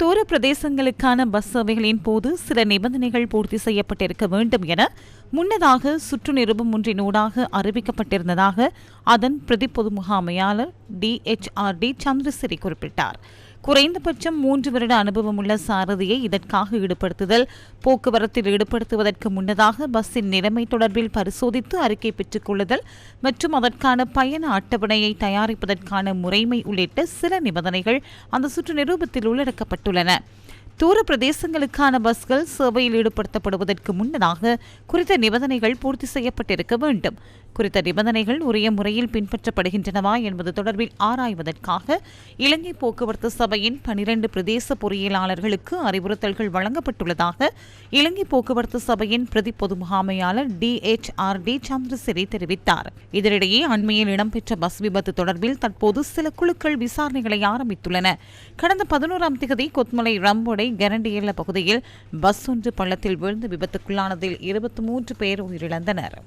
தூர பிரதேசங்களுக்கான பஸ் சேவைகளின் போது சில நிபந்தனைகள் பூர்த்தி செய்யப்பட்டிருக்க வேண்டும் என முன்னதாக சுற்று நிருபம் ஒன்றினூடாக அறிவிக்கப்பட்டிருந்ததாக அதன் பிரதி பொது முகாமையாளர் டிஎச்ஆர்டி சந்திரசிறி குறிப்பிட்டார். குறைந்தபட்சம் மூன்று வருட அனுபவமுள்ள சாரதியை இதற்காக ஈடுபடுத்துதல் போக்குவரத்தில் ஈடுபடுத்துவதற்கு முன்னதாக பஸ்ஸின் நிலைமை தொடர்பில் பரிசோதித்து அறிக்கை பெற்றுக் கொள்ளுதல் மற்றும் அதற்கான பயண அட்டவணையை தயாரிப்பதற்கான முறைமை உள்ளிட்ட சில நிபந்தனைகள் அந்த சுற்று நிரூபத்தில் உள்ளடக்கப்பட்டுள்ளன. தூர பிரதேசங்களுக்கான பஸ்கள் சேவையில் ஈடுபடுத்தப்படுவதற்கு முன்னதாக குறித்த நிபந்தனைகள் பூர்த்தி செய்யப்பட்டிருக்க வேண்டும். குறித்த நிபந்தனைகள் உரிய முறையில் பின்பற்றப்படுகின்றனவா என்பது தொடர்பில் ஆராய்வதற்காக இலங்கை போக்குவரத்து சபையின் பனிரண்டு பிரதேச பொறியியலாளர்களுக்கு அறிவுறுத்தல்கள் வழங்கப்பட்டுள்ளதாக இலங்கை போக்குவரத்து சபையின் பிரதி பொது முகாமையாளர் D H R D Chandrasiri தெரிவித்தார். இதனிடையே அண்மையில் இடம்பெற்ற பஸ் விபத்து தொடர்பில் தற்போது சில குழுக்கள் விசாரணைகளை ஆரம்பித்துள்ளன. கடந்த பதினோராம் திகதி கொத்மலை ரம்போடை கரண்டியல்ல பகுதியில் பஸ் ஒன்று பள்ளத்தில் விழுந்து விபத்துக்குள்ளானதில் இருபத்தி மூன்று பேர் உயிரிழந்தனர்.